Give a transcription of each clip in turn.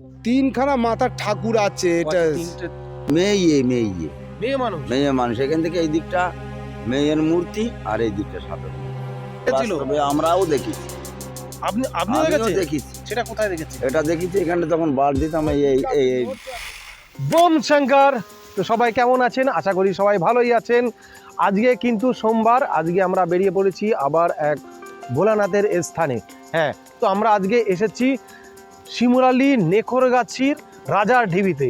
তিনখানা মাথার ঠাকুর আছে এটা মেয়ে ইয়ে মেয়ে ইয়ে। মেয়ে মানুষ? মেয়ে মানুষ। এখান থেকে এই দিকটা মেয়ের মূর্তি আর এই দিকটা সাপের। আমরাও দেখেছি। আপনি আপনি দেখেছি। সেটা কোথায় দেখেছেন? এটা দেখেছি এখানে তখন বার দিতাম এই- এই বোম শঙ্কর তো সবাই কেমন আছেন? আশা করি সবাই ভালোই আছেন। আজকে কিন্তু সোমবার আজকে আমরা বেরিয়ে পড়েছি আবার এক ভোলানাথের স্থানে। হ্যাঁ তো আমরা আজকে এসেছি শিমুরালি নেখরগাছির রাজার ঢিবিতে।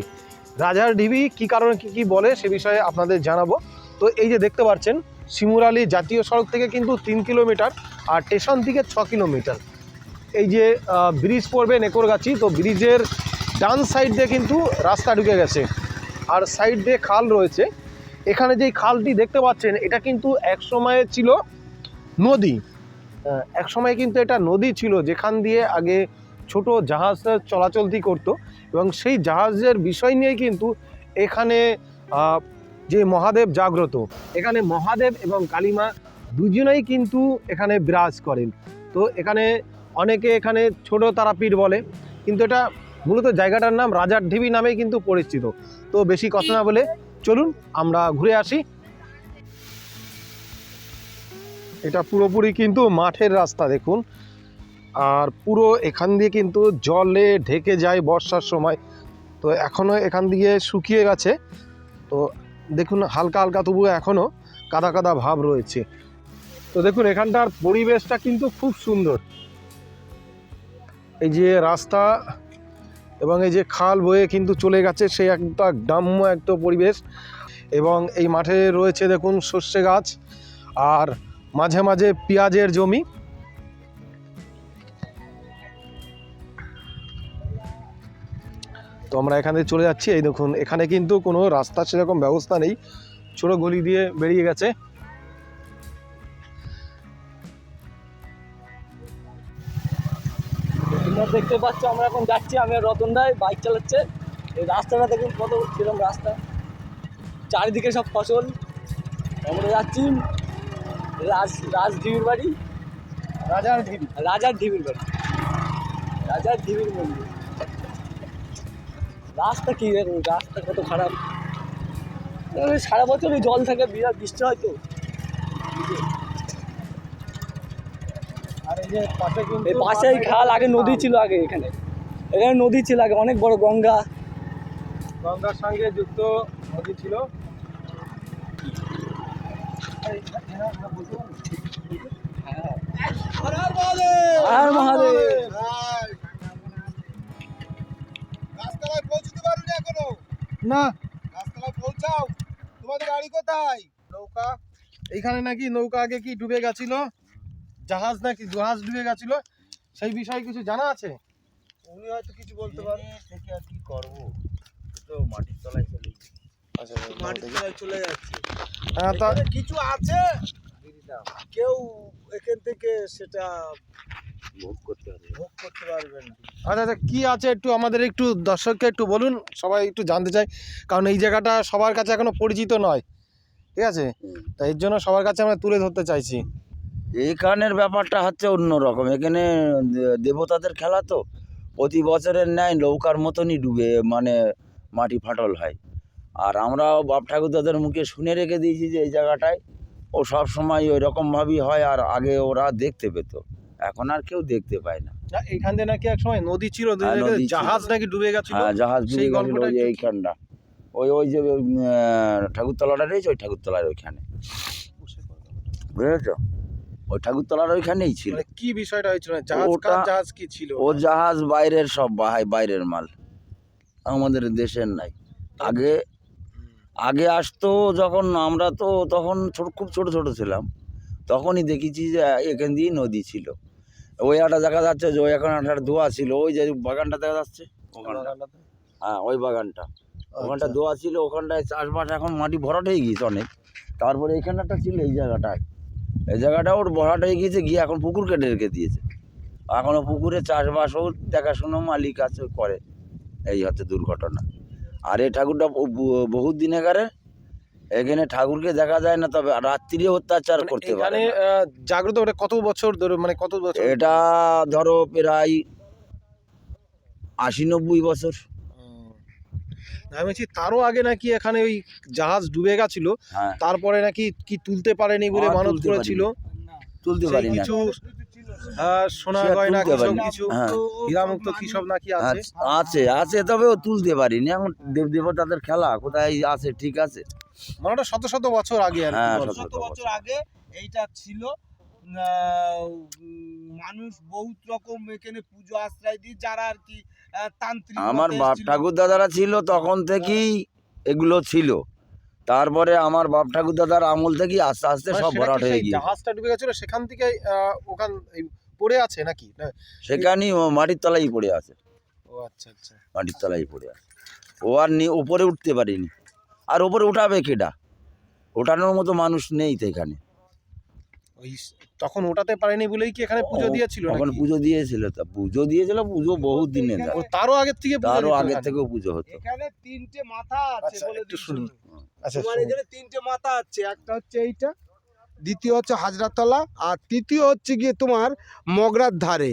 রাজার ঢিবি কি কারণে কি কি বলে সে বিষয়ে আপনাদের জানাব। তো এই যে দেখতে পাচ্ছেন শিমুরালি জাতীয় সড়ক থেকে কিন্তু তিন কিলোমিটার আর স্টেশন থেকে ছ কিলোমিটার। এই যে ব্রিজ পড়বে নেকরগাছি তো ব্রিজের ডান সাইড দিয়ে কিন্তু রাস্তা ঢুকে গেছে। আর সাইড দিয়ে খাল রয়েছে। এখানে যেই খালটি দেখতে পাচ্ছেন, এটা কিন্তু এক সময়ে ছিল নদী। এক সময় কিন্তু এটা নদী ছিল, যেখান দিয়ে আগে ছোট জাহাজ চলাচলতি করতো এবং সেই জাহাজের বিষয় নিয়ে কিন্তু এখানে যে মহাদেব জাগ্রত, এখানে মহাদেব এবং কালিমা দুজনেই কিন্তু এখানে বিরাজ করেন। তো এখানে অনেকে এখানে ছোট তারাপীঠ বলে, কিন্তু এটা মূলত জায়গাটার নাম রাজার ঢিবি নামেই কিন্তু পরিচিত। তো বেশি কথা না বলে চলুন আমরা ঘুরে আসি। এটা পুরোপুরি কিন্তু মাঠের রাস্তা দেখুন। আর পুরো এখান দিয়ে কিন্তু জলে ঢেকে যায় বর্ষার সময়। তো এখনও এখান দিয়ে শুকিয়ে গেছে। তো দেখুন, হালকা হালকা তবু এখনও কাদা কাদা ভাব রয়েছে। তো দেখুন, এখানটার পরিবেশটা কিন্তু খুব সুন্দর। এই যে রাস্তা এবং এই যে খাল বয়ে কিন্তু চলে গেছে সেই একটা গ্রাম্য একটা পরিবেশ। এবং এই মাঠে রয়েছে দেখুন, সর্ষে গাছ আর মাঝে মাঝে পেঁয়াজের জমি। তো আমরা এখানে চলে যাচ্ছি। এই দেখুন এখানে কিন্তু কোনো রাস্তার সেরকম ব্যবস্থা নেই। ছোট গলি দিয়ে বেরিয়ে গেছে। দেখতে পাচ্ছ আমরা এখন যাচ্ছি আমি রতন ভাই বাইক চালাচ্ছে। এই রাস্তাটা দেখুন কত কিরম রাস্তা। চারিদিকে সব ফসল। আমরা যাচ্ছি রাজ রাজঢিবির বাড়ি। রাজার ঢিবি রাজার ঢিবির বাড়ি। রাজার ঢিবির মন্দির। রাস্তা কি এর রাস্তা কত খারাপ সারা বছরই জল থাকে বিরাট বৃষ্টি হয় তো আর এই পাশে খাল আগে নদী ছিল আগে এখানে এখানে নদী ছিল আগে অনেক বড় গঙ্গা গঙ্গার সঙ্গে যুক্ত নদী ছিল আর মহাদেব এখনও না। রাস্তায় পৌঁছাও। তোমাদের গাড়ি কোথায়? নৌকা। এইখানে নাকি নৌকা আগে কি ডুবে গেছিল? জাহাজ নাকি জাহাজ ডুবে গেছিল? সেই বিষয়ে কিছু জানা আছে? উনি হয়তো কিছু বলতে পারে থেকে আর কি করব? তো মাটির তলায় চলে আচ্ছা মাটির তলায় চলে যাচ্ছে। হ্যাঁ তা কিছু আছে? কেউ এখান থেকে সেটা আচ্ছা আচ্ছা কি আছে একটু আমাদের একটু দর্শককে একটু বলুন সবাই একটু জানতে চাই কারণ এই জায়গাটা সবার কাছে এখনও পরিচিত নয় ঠিক আছে? তাই এর জন্য সবার কাছে আমরা তুলে ধরতে চাইছি। এখানের ব্যাপারটা হচ্ছে অন্যরকম এখানে দেবতাদের খেলা তো প্রতি বছরের ন্যায় নৌকার মতনই ডুবে মানে মাটি ফাটল হয়। আর আমরাও বাপ ঠাকুরদাদের মুখে শুনে রেখে দিয়েছি যে এই জায়গাটায় ও সব সময় ওই রকমভাবেই হয় আর আগে ওরা দেখতে পেত। এখন আর কেউ দেখতে পায় না। এইখান নাকি এক সময় নদী ছিল হ্যাঁ। জাহাজ নাকি ডুবে গেছিল? হ্যাঁ জাহাজ ডুবে গেছিল ওই এইখানটা। ওই ওই যে ঠাকুরতলাটা রয়েছে ওই ঠাকুরতলার ওইখানে। বুঝেছ? ওই ঠাকুরতলার ওইখানেই ছিল। মানে কি বিষয়টা হয়েছিল? জাহাজ ওটা- জাহাজ কি ছিল? ও জাহাজ বাইরের সব বাহাই বাইরের মাল। আমাদের দেশের নাই। আগে আগে আসতো যখন আমরা তো তখন ছোট খুব ছোট ছোট ছিলাম। তখনই দেখেছি যে এখান দিয়েই নদী ছিল। ওই একটা দেখা যাচ্ছে যে ওই এখন একটা দোয়া ছিল ওই যে বাগানটা দেখা যাচ্ছে। ওখানটা। হ্যাঁ ওই বাগানটা। ওখানটা আচ্ছা। দোয়া ছিল ওখানটায় চাষবাস এখন মাটি ভরাট হয়ে গিয়েছে অনেক। তারপরে এইখানে একটা ছিল এই জায়গাটায়। এই জায়গাটা ওর ভরাট হয়ে গিয়েছে গিয়ে এখন পুকুর কেটে রেখে দিয়েছে। এখনও পুকুরে চাষবাসও দেখাশুনো মালিক আছে করে। এই হচ্ছে দুর্ঘটনা। আর এই ঠাকুরটা বহু- বহুত দিনেকারে এখানে ঠাকুরকে দেখা যায় না তবে রাত্রি অত্যাচার মানে করতে পারে জাগ্রত ওটা কত বছর ধরে মানে কত বছর? এটা ধরো প্রায় আশি নব্বই বছর আমি বলছি তারও আগে নাকি এখানে ওই জাহাজ ডুবে গেছিল হ্যাঁ। তারপরে নাকি কি তুলতে পারেনি বলে আর মানত করেছিল? তুলতে পারি কিছু আহ, সোনা গয়না। কিছু হ্যাঁ। হীরামুক্ত কি সব নাকি আছে? আছে আছে তবে ও তুলতে পারিনি। এখন দেব দেবতাদের খেলা কোথায় আছে ঠিক আছে। মানে ওটা শত শত বছর আগে আর কি হ্যাঁ, শত শত বছর আগে এইটা ছিল। মানুষ বহুত রকম এখানে পুজো আশ্রয় দিয়ে যারা আর কি তান্ত্রিক আমার বাপ। ঠাকুর দাদারা ছিল তখন থেকেই এগুলো ছিল। তারপরে আমার বাপ ঠাকুর দাদার আমল থেকেই আস্তে আস্তে মানে সব ভরাট হয়ে গিয়েছে। জাহাজটা ডুবে গেছিল? সেখান থেকে ওখান এই পড়ে আছে নাকি? সেখানেই মাটির তলায় পড়ে আছে। ও আচ্ছা আচ্ছা। মাটির তলায় পড়ে আছে। ও আর নি উপরে উঠতে পারিনি। আর ওপরে উঠাবে কেডা? ওঠানোর মতো মানুষ নেই তো এখানে। ওই তখন ওটাতে পারেনি বলেই কি এখানে পুজো দিয়েছিল তখন পুজো দিয়েছিল তা। পুজো দিয়েছিল পুজো বহুত দিনে ও তারও আগের থেকে পুজো তারও আগের থেকেও পুজো হতো। এখানে তিনটে মাথা আছে আচ্ছা, বলে একটু শুনি। শুনুন। আচ্ছা তোমার এখানে তিনটে মাথা আছে একটা হচ্ছে এইটা দ্বিতীয় হচ্ছে হাজরাতলা আর তৃতীয় হচ্ছে গিয়ে তোমার মগরার ধারে।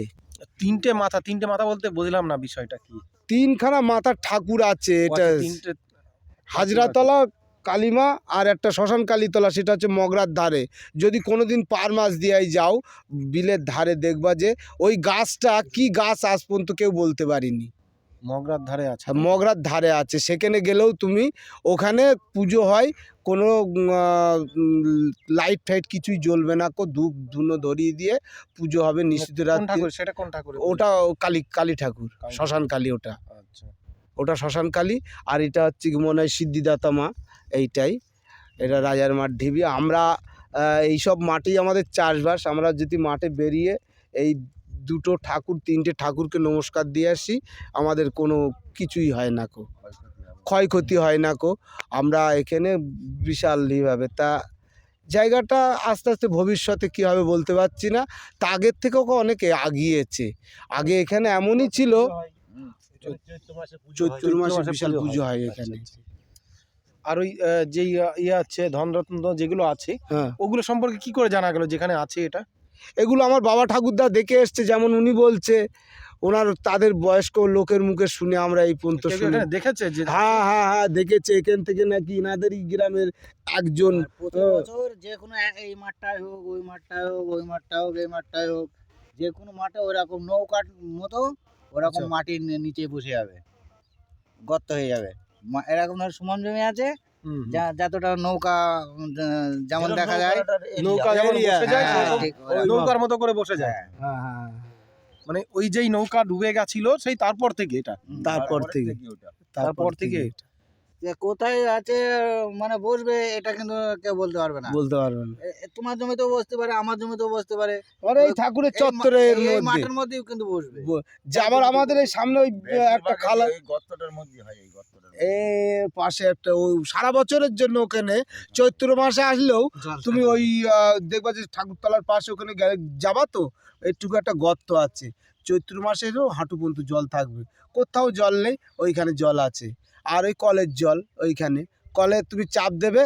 তিনটে মাথা তিনটে মাথা বলতে বুঝলাম না বিষয়টা কি। তিনখানা মাথার ঠাকুর আছে এটা আচ্ছা, তিনটে হাজরাতলা কালিমা আর একটা শ্মশান কালীতলা সেটা হচ্ছে মগরার ধারে। যদি কোনোদিন পার মাস দিয়ে যাও বিলের ধারে দেখবা যে ওই গাছটা কি গাছ আজ পর্যন্ত কেউ বলতে পারিনি। মগরার ধারে আছে। মগরার ধারে আছে। সেখানে গেলেও তুমি ওখানে পুজো হয় কোনো লাইট ফাইট কিছুই জ্বলবে না। কো ধূপ ধুনো ধরিয়ে দিয়ে পুজো হবে নিশ্চিত কোন রাত্রি। সেটা কোন ঠাকুর ওটা কালী কালী ঠাকুর শ্মশান কালী ওটা। আচ্ছা। ওটা শ্মশান কালী আর এটা হচ্ছে মনে হয় সিদ্ধিদাতা মা, এইটাই। এটা রাজার মাঠ ঢিবি। আমরা এইসব মাটি আমাদের চাষবাস। আমরা যদি মাঠে বেরিয়ে এই দুটো ঠাকুর, তিনটে ঠাকুরকে নমস্কার দিয়ে আসি, আমাদের কোনো কিছুই হয় না কো। ক্ষয়ক্ষতি হয় না কো। আমরা এখানে বিশাল ইভাবে তা জায়গাটা আস্তে আস্তে ভবিষ্যতে কী হবে বলতে পারছি না। তা আগের থেকেও অনেকে আগিয়েছে। আগে এখানে এমনই ছিল চৈত্র মাসে বিশাল পুজো হয়। এখানে। আচ্ছা, আর ওই আহ, ইয়ে আছে ধনরত্ন যেগুলো আছে হ্যাঁ। ওগুলো সম্পর্কে কি করে জানা গেল যেখানে আছে এটা? এগুলো আমার বাবা ঠাকুরদা দেখে এসছে যেমন উনি বলছে ওনার তাদের বয়স্ক লোকের মুখে শুনে আমরা এই পর্যন্ত শুনি। দেখেছে যে হ্যাঁ হ্যাঁ হ্যাঁ দেখেছে। এখান থেকে নাকি ইনাদেরই গ্রামের একজন বছর যে কোনো এই মাঠটায় হোক ওই মাঠটায় হোক ওই মাঠটায় হোক এই মাঠটায় হোক যে কোনো মাঠে ওরকম নৌকার মতো ওরকম আচ্ছা। মাটির নিচে বসে যাবে। গর্ত হয়ে যাবে। এরকম ধর সমান জমি আছে হুম, হুম। যা- যতটা নৌকা যেমন দেখা যায়। নৌকা হ্যাঁ, ওরকম। নৌকার মতো করে বসে যায়। হ্যাঁ, হ্যাঁ হ্যাঁ। মানে ওই যেই নৌকা ডুবে গেছিল সেই তারপর থেকে এটা। তারপর থেকে। তারপর থেকে যে কোথায় আছে মানে বসবে এটা কিন্তু কেউ বলতে পারবে না। বলতে পারবে না। এ তোমার জমিতেও বসতে পারে আমার জমিতেও বসতে পারে। মানে এই ঠাকুরের চত্বরে মাঠের মধ্যেও কিন্তু বসবে। যে আবার আমাদের এই সামনে ওই একটা খালা এই গর্তটার মধ্যে হয় এই গর্তটার এ পাশে একটা ওই সারা বছরের জন্য ওখানে চৈত্র মাসে আসলেও তুমি ওই দেখবা যে ঠাকুরতলার পাশে ওখানে গেলে যাবা তো একটুকু একটা গর্ত আছে। চৈত্র মাসে এলেও হাঁটু পর্যন্ত জল থাকবে। কোথাও জল নেই ওইখানে জল আছে। আর ওই কলের জল ওইখানে। কলে তুমি চাপ দেবে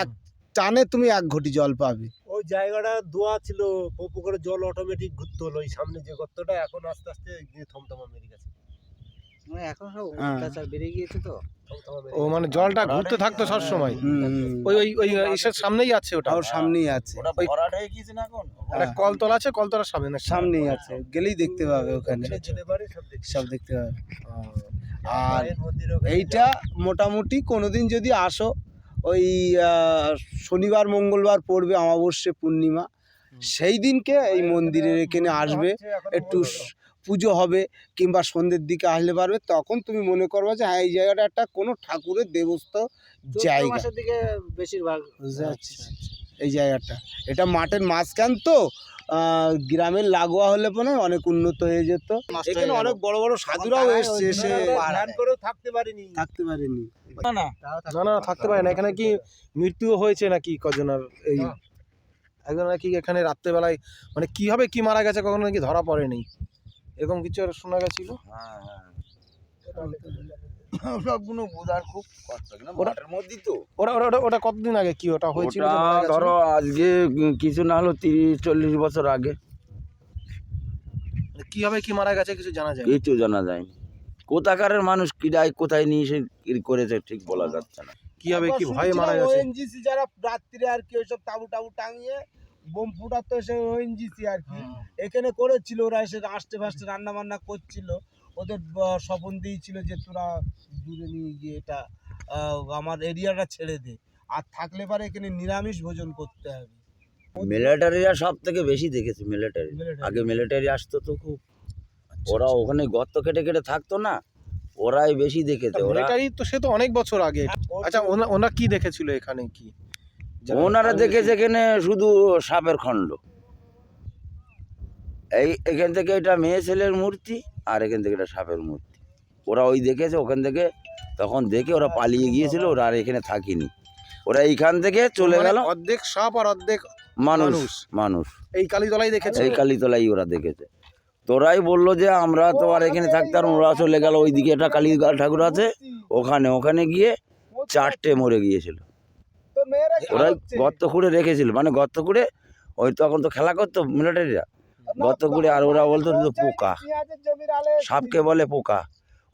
এক টানে তুমি এক ঘটি জল পাবে। ওই জায়গাটা দোয়া ছিল পুকুরে জল অটোমেটিক ঘুরতে হলো ওই সামনে যে গর্তটা এখন আস্তে আস্তে থমথমা মেরে গেছে। এখন সব হ্যাঁ। অত্যাচার বেড়ে গিয়েছে তো। ও মানে জলটা ঘুরতে থাকতো সব সময়। ওই ওই ওই ইসের সামনেই আছে ওটা। ওর সামনেই আছে। ওটা ভরাট হয়ে গিয়েছে না এখন? একটা কলতল আছে কলতলার সামনে? সামনেই আছে। গেলেই দেখতে পাবে ওখানে। সব দেখতে পাবে। আর মন্দিরে ওখানে এইটা মোটামুটি কোনোদিন যদি আসো ওই শনিবার মঙ্গলবার পড়বে অমাবস্যে পূর্ণিমা। সেই দিনকে এই মন্দিরের এখানে আসবে। একটু পুজো হবে কিংবা সন্ধ্যের দিকে আসলে পারবে তখন তুমি মনে করবে যে হ্যাঁ এই জায়গাটা একটা কোনো ঠাকুরের দেবস্থ জায়গা। দিকে বেশিরভাগ। এই জায়গাটা। এটা মাঠের মাঝখান তো আহ, গ্রামের লাগোয়া হলে পরে অনেক উন্নত হয়ে যেত। এখানে অনেক বড় বড় সাধুরাও এসছে এসে থাকতে পারিনি। থাকতে পারেনি। না না। না না থাকতে পারে না এখানে কি মৃত্যু হয়েছে নাকি কজনের এই? একজন নাকি এখানে রাত্রেবেলায় মানে কীভাবে কি মারা গেছে কখনো নাকি ধরা পড়েনি। এরকম কিছু আর শোনা গেছিল? হ্যাঁ হ্যাঁ। সবগুলো বোঝার খুব কষ্ট কিন্তু মাঠের মধ্যেই তো। ওটা ওটা ওটা- ওটা কতদিন আগে? কি ওটা হয়েছিল যে ওটা মারা গেছিল? ধরো আজকে কিছু না হলো তিরিশ চল্লিশ বছর আগে। কীভাবে কি মারা গেছে কিছু জানা যায়। কিছু জানা যায়নি। কোথাকারের মানুষ কিরায় কোথায় নিয়ে ই করেছে ঠিক বলা যাচ্ছে না। কীভাবে কি ভয়ে মারা গেছে? যারা রাত্রিরে আর কি ওইসব তাবু টাবু টাঙিয়ে বোম ফুটাতো এসে ওএনজিসি আর কি। এখানে করেছিল ওরা এসে আসতে ফাস্টে রান্না বান্না করছিল। ওদের স্বপন দিয়েছিল যে তোরা দূরে নিয়ে গিয়ে এটা আমার এরিয়াটা ছেড়ে দে। আর থাকলে পারে এখানে নিরামিষ ভোজন করতে হবে। মিলিটারিরা সব থেকে বেশি দেখেছে মিলিটারি। আগে মিলিটারি আসতো তো খুব। ওরা ওখানে গর্ত কেটে কেটে থাকতো না ওরাই বেশি দেখেছে। ওরা মিলিটারি তো সে তো অনেক বছর আগে। আচ্ছা ওনা- ওনা কি দেখেছিল এখানে কি? ওনারা দেখেছে এখানে শুধু সাপের খণ্ড। এই এখান থেকে এটা মেয়ে ছেলের মূর্তি আর এখান থেকে এটা সাপের মূর্তি। ওরা ওই দেখেছে ওখান থেকে তখন দেখে ওরা পালিয়ে গিয়েছিল ওরা আর এখানে থাকিনি। ওরা এইখান থেকে চলে মানে গেল। অর্ধেক সাপ আর অর্ধেক মানুষ মানুষ। মানুষ। এই কালীতলাই দেখেছে? এই কালীতলাই ওরা দেখেছে। তোরাই বলল যে আমরা তো আর এখানে থাকতাম ওরা চলে গেল ওইদিকে একটা কালী ঠাকুর আছে ওখানে ওখানে গিয়ে চারটে মরে গিয়েছিল। ওরাই গর্ত খুঁড়ে রেখেছিল। মানে গর্ত খুঁড়ে ওই তখন তো খেলা করতো মিলিটারিরা গর্ত খুঁড়ে আর ওরা বলতো পোকা। সাপকে বলে পোকা।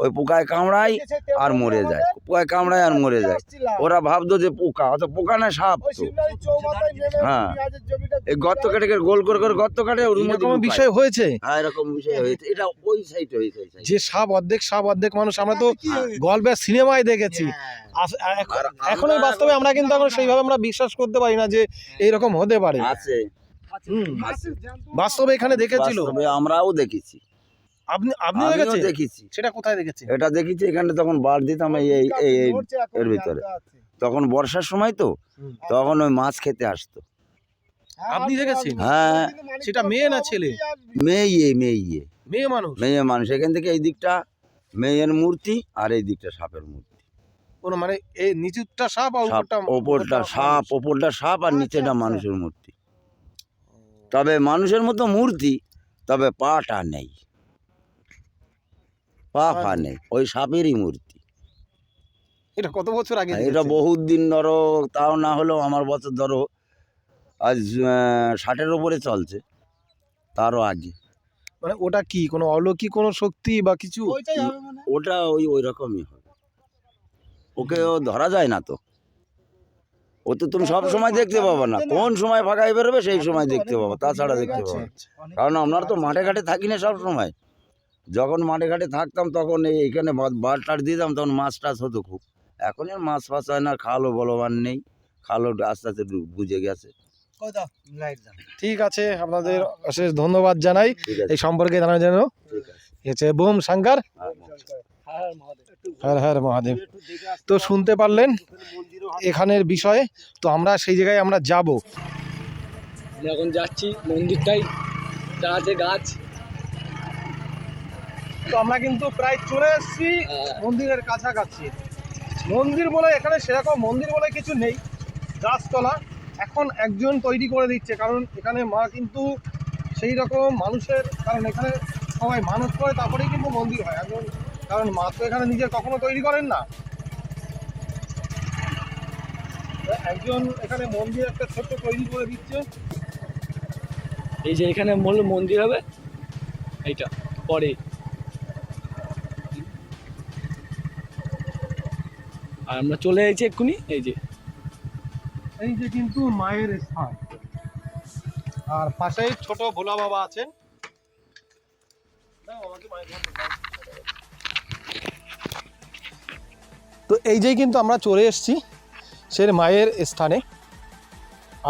ওই পোকায় কামড়ায় আর মরে যায়। পোকায় কামড়ায় আর মরে যায়। ওরা ভাবতো যে পোকা অত পোকা না সাপ তো। হ্যাঁ। এই গর্ত কেটে গোল করে করে গর্ত কাটে ওর মধ্যে এরকম বিষয় হয়েছে? হ্যাঁ এরকম বিষয় হয়েছে। এটা ওই সাইড হয়েছে যে সাপ অর্ধেক সাপ অর্ধেক মানুষ আমরা তো গল্পের সিনেমায় দেখেছি। আস- এখন- এই বাস্তবে আমরা কিন্তু এখন সেইভাবে আমরা বিশ্বাস করতে পারি না যে এইরকম হতে পারে। আছে। হুম। বাস্তবে এখানে দেখেছিল? আমরাও দেখেছি। আপনি আপনি দেখেছেন? দেখেছি। সেটা কোথায় দেখেছেন? এটা দেখেছি এখানে তখন বার দিতাম এই এই এই এর ভিতরে। তখন বর্ষার সময় তো তখন ওই মাছ খেতে আসতো। আপনি দেখেছেন? হ্যাঁ। সেটা মেয়ে না ছেলে? মেয়ে ইয়ে মেয়ে ইয়ে। মেয়ে মানুষ? মেয়ে মানুষ। এখান থেকে এই দিকটা মেয়ের মূর্তি আর এই দিকটা সাপের মূর্তি। কোন মানে এই নিচুরটা সাপ আর উপরটা ওপরটা সাপ ওপরটা সাপ আর নিচেটা আচ্ছা। মানুষের মূর্তি। তবে মানুষের মতো মূর্তি তবে পাটা নেই। পা ফা নেই ওই সাপেরই মূর্তি। এটা কত বছর আগে এটা বহুত দিন ধরো তাও না হলেও আমার বছর ধরো আজ ষাটের ওপরে চলছে তারও আগে। মানে ওটা কি কোনো অলৌকিক কোনো শক্তি বা কিছু? ওটা ওই ওই রকমই হবে ওকে ও ধরা যায় না তো। ও তো তুমি সব সময় দেখতে পাবো না। কোন সময় ফাঁকায় বেরোবে সেই সময় দেখতে পাবো তাছাড়া দেখতে পাবো কারণ আমরা তো মাঠে ঘাটে থাকি না সব সময়। যখন মাঠে ঘাটে থাকতাম তখন এই এখানে বার টার দিতাম তখন মাছ টাছ হতো খুব। এখন আর মাছ ফাছ হয় না খালও বলবান নেই খালও আস্তে আস্তে বুঝে গেছে। ঠিক আছে আপনাদের অশেষ ধন্যবাদ জানাই। এই সম্পর্কে জানার জন্য। ঠিক আছে। বোম শঙ্কর আর হ্যাঁ মহাদেব। হর হর মহাদেব। তো শুনতে পারলেন এখানের বিষয়ে। তো আমরা সেই জায়গায় আমরা যাব। এখন যাচ্ছি মন্দিরটাই। যা আছে গাছ। তো আমরা কিন্তু প্রায় চলে এসেছি হ্যাঁ। মন্দিরের কাছাকাছি। মন্দির বলে এখানে সেরকম মন্দির বলে কিছু নেই গাছতলা। এখন একজন তৈরি করে দিচ্ছে কারণ এখানে মা কিন্তু সেই রকম মানুষের কারণ এখানে সবাই মানত করে তারপরেই কিন্তু মন্দির হয়। এখন কারণ মা তো এখানে নিজে কখনো তৈরি করেন না। একজন এখানে মন্দির একটা ছোট্ট তৈরি করে দিচ্ছে। এই যে এখানে মূল মন্দির হবে এইটা পরে। আর আমরা চলে এসেছি এক্ষুনি, এই যে। এই যে কিন্তু মায়ের স্থান। আর পাশেই ছোট ভোলা বাবা আছেন। তো এই যেই কিন্তু আমরা চলে এসেছি সে মায়ের স্থানে।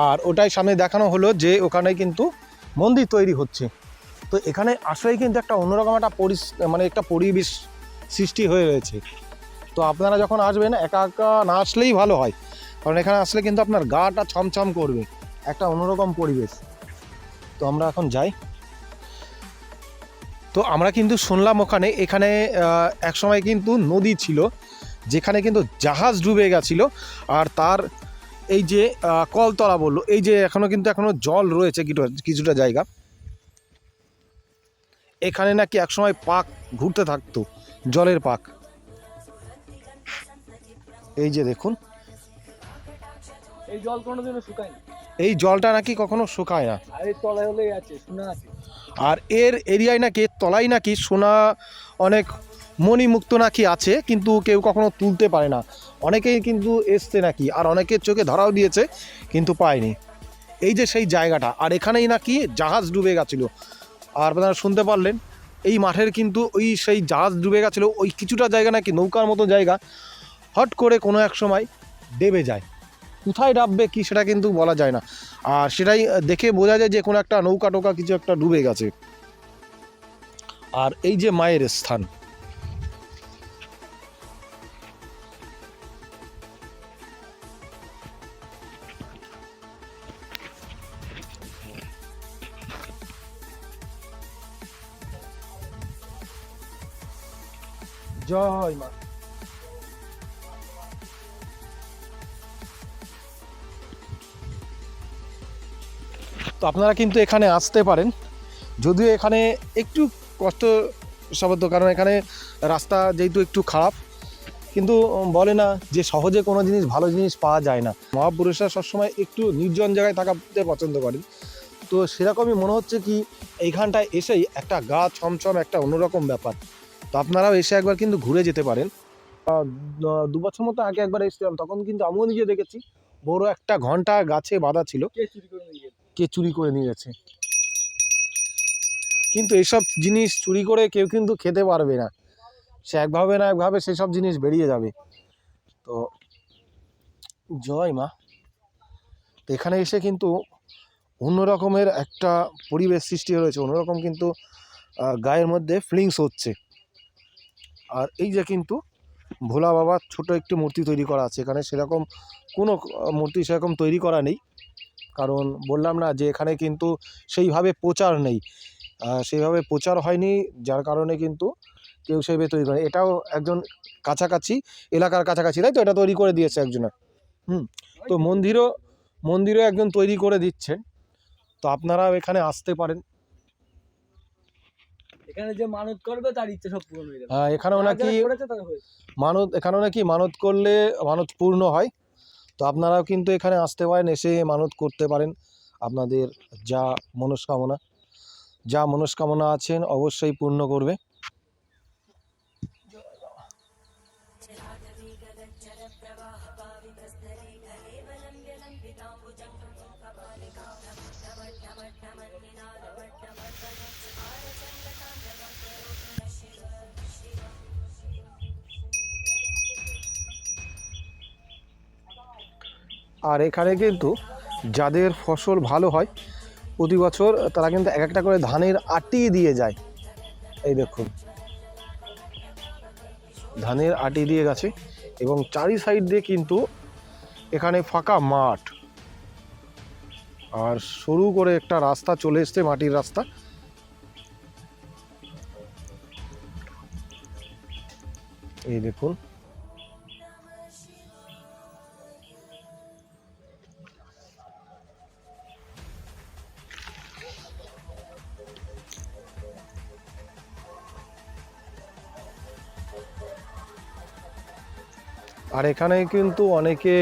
আর ওটাই সামনে দেখানো হলো যে ওখানে কিন্তু মন্দির তৈরি হচ্ছে। তো এখানে আসলেই কিন্তু একটা অন্যরকম একটা পরিস মানে একটা পরিবেশ সৃষ্টি হয়ে রয়েছে। তো আপনারা যখন আসবেন, একা একা না আসলেই ভালো হয়। কারণ এখানে আসলে কিন্তু আপনার গাটা ছমছম করবে। একটা অন্যরকম পরিবেশ। তো আমরা এখন যাই। তো আমরা কিন্তু শুনলাম ওখানে, এখানে একসময় কিন্তু নদী ছিল, যেখানে কিন্তু জাহাজ ডুবে গেছিল। আর তার এই যে কলতলা বলল, এই যে এখনও কিন্তু এখনও জল রয়েছে কিছুটা জায়গা। এখানে নাকি একসময় পাক ঘুরতে থাকতো, জলের পাক। এই যে দেখুন। এই জল কোনোদিনও শুকায় না এই জলটা নাকি কখনো শুকায় না। আর এর এরিয়ায় নাকি তলায় নাকি সোনা অনেক মণিমুক্ত নাকি আছে কিন্তু কেউ কখনো তুলতে পারে না। অনেকেই কিন্তু এসছে নাকি আর অনেকের চোখে ধরাও দিয়েছে কিন্তু পায়নি। এই যে সেই জায়গাটা আর এখানেই নাকি জাহাজ ডুবে গেছিল। আর আপনারা শুনতে পারলেন এই মাঠের কিন্তু ওই সেই জাহাজ ডুবে গেছিল ওই কিছুটা জায়গা নাকি নৌকার মতো জায়গা হট করে কোনো এক সময় ডেবে যায়। কোথায় ডাববে, কি সেটা কিন্তু বলা যায় না। আর সেটাই দেখে বোঝা যায় যে কোনো একটা নৌকা টোকা কিছু একটা ডুবে গেছে। আর এই যে মায়ের স্থান। জয় মা। তো আপনারা কিন্তু এখানে আসতে পারেন। যদিও এখানে একটু কষ্ট সাবদ্ধ কারণ এখানে রাস্তা যেহেতু একটু খারাপ, কিন্তু বলে না যে সহজে কোনো জিনিস, ভালো জিনিস পাওয়া যায় না। মহাপুরুষরা সবসময় একটু নির্জন জায়গায় থাকাতে পছন্দ করেন। তো সেরকমই মনে হচ্ছে কি, এইখানটায় এসেই একটা গা ছমছম একটা অন্যরকম ব্যাপার। তো আপনারাও এসে একবার কিন্তু ঘুরে যেতে পারেন। দু বছর মতো আগে একবার এসেছিলাম, তখন কিন্তু আমিও নিজে দেখেছি, বড় একটা ঘণ্টা গাছে বাঁধা ছিল। কে চুরি করে নিয়ে গেছে। কিন্তু এসব জিনিস চুরি করে কেউ কিন্তু খেতে পারবে না। সে একভাবে না একভাবে সেসব জিনিস বেরিয়ে যাবে। তো জয় মা। তো এখানে এসে কিন্তু অন্য রকমের একটা পরিবেশ সৃষ্টি হয়েছে। অন্যরকম কিন্তু গায়ের মধ্যে ফিলিংস হচ্ছে। আর এই যে কিন্তু ভোলা বাবার ছোট একটি মূর্তি তৈরি করা আছে। এখানে সেরকম কোনো মূর্তি সেরকম তৈরি করা নেই। কারণ বললাম না যে এখানে কিন্তু সেইভাবে প্রচার নেই। সেইভাবে প্রচার হয়নি যার কারণে কিন্তু কেউ সেইভাবে তৈরি করে এটাও একজন কাছাকাছি এলাকার কাছাকাছি তাই তো? এটা তৈরি করে দিয়েছে একজনের হুম তো মন্দিরও মন্দিরও একজন তৈরি করে দিচ্ছেন তো আপনারাও এখানে আসতে পারেন। এখানে যে মানত করবে তার ইচ্ছে সব পূরণ হয়ে যাবে। এখানেও নাকি মানত এখানেও নাকি মানত করলে মানত পূর্ণ হয়। তো আপনারাও কিন্তু এখানে আসতে পারেন, এসে মানত করতে পারেন আপনাদের যা মনস্কামনা। যা মনস্কামনা আছেন অবশ্যই পূর্ণ করবে। আর এখানে কিন্তু যাদের ফসল ভালো হয়, প্রতি বছর তারা কিন্তু এক একটা করে ধানের আটি দিয়ে যায়। এই দেখুন। ধানের আটি দিয়ে গেছে এবং চারি সাইড দিয়ে কিন্তু এখানে ফাঁকা মাঠ। আর সরু করে একটা রাস্তা চলে এসছে, মাটির রাস্তা। এই দেখুন। আর এখানে কিন্তু অনেকে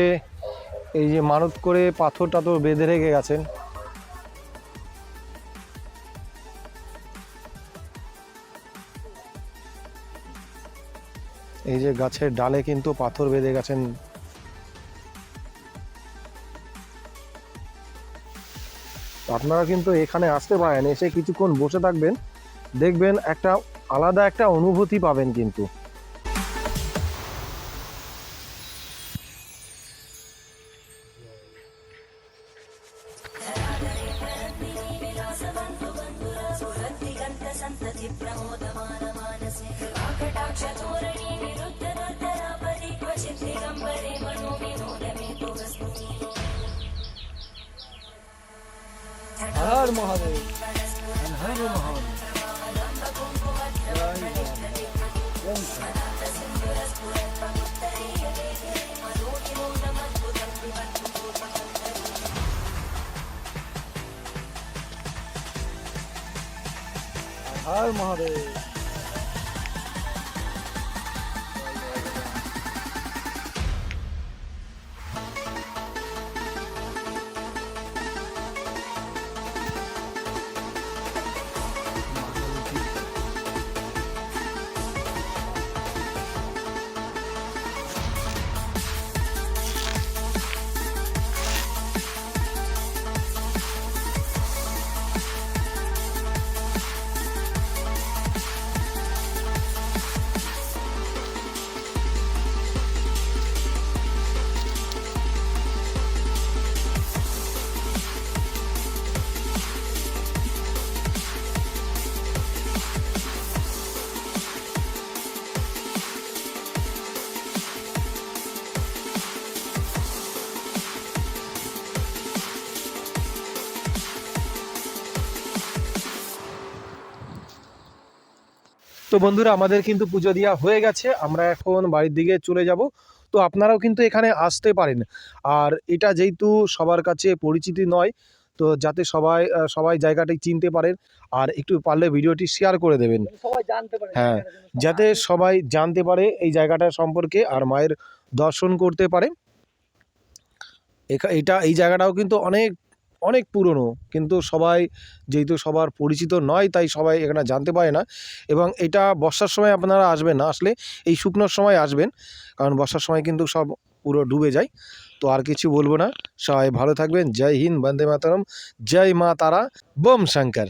এই যে মানত করে পাথর টাথর বেঁধে রেখে গেছেন। এই যে গাছের ডালে কিন্তু পাথর বেঁধে গেছেন। আপনারা কিন্তু এখানে আসতে পারেন, এসে কিছুক্ষণ বসে থাকবেন, দেখবেন একটা আলাদা একটা অনুভূতি পাবেন কিন্তু। හල් මහදේ বন্ধুরা আমাদের কিন্তু পুজো দেওয়া হয়ে গেছে। আমরা এখন বাড়ির দিকে চলে যাব। তো আপনারাও কিন্তু এখানে আসতে পারেন। আর এটা যেহেতু সবার কাছে পরিচিতি নয় তো যাতে সবাই সবাই জায়গাটি চিনতে পারেন আর একটু পারলে ভিডিওটি শেয়ার করে দেবেন। সবাই জানতে পারে হ্যাঁ, যাতে সবাই জানতে পারে এই জায়গাটা সম্পর্কে আর মায়ের দর্শন করতে পারে। এটা এই জায়গাটাও কিন্তু অনেক অনেক পুরনো, কিন্তু সবাই যেহেতু সবার পরিচিত নয়, তাই সবাই এখানে জানতে পারে না। এবং এটা বর্ষার সময় আপনারা আসবেন না, আসলে এই শুকনোর সময় আসবেন, কারণ বর্ষার সময় কিন্তু সব পুরো ডুবে যায়। তো আর কিছু বলব না, সবাই ভালো থাকবেন। জয় হিন্দ, বন্দে মাতারম, জয় মা তারা, বোম শঙ্কর।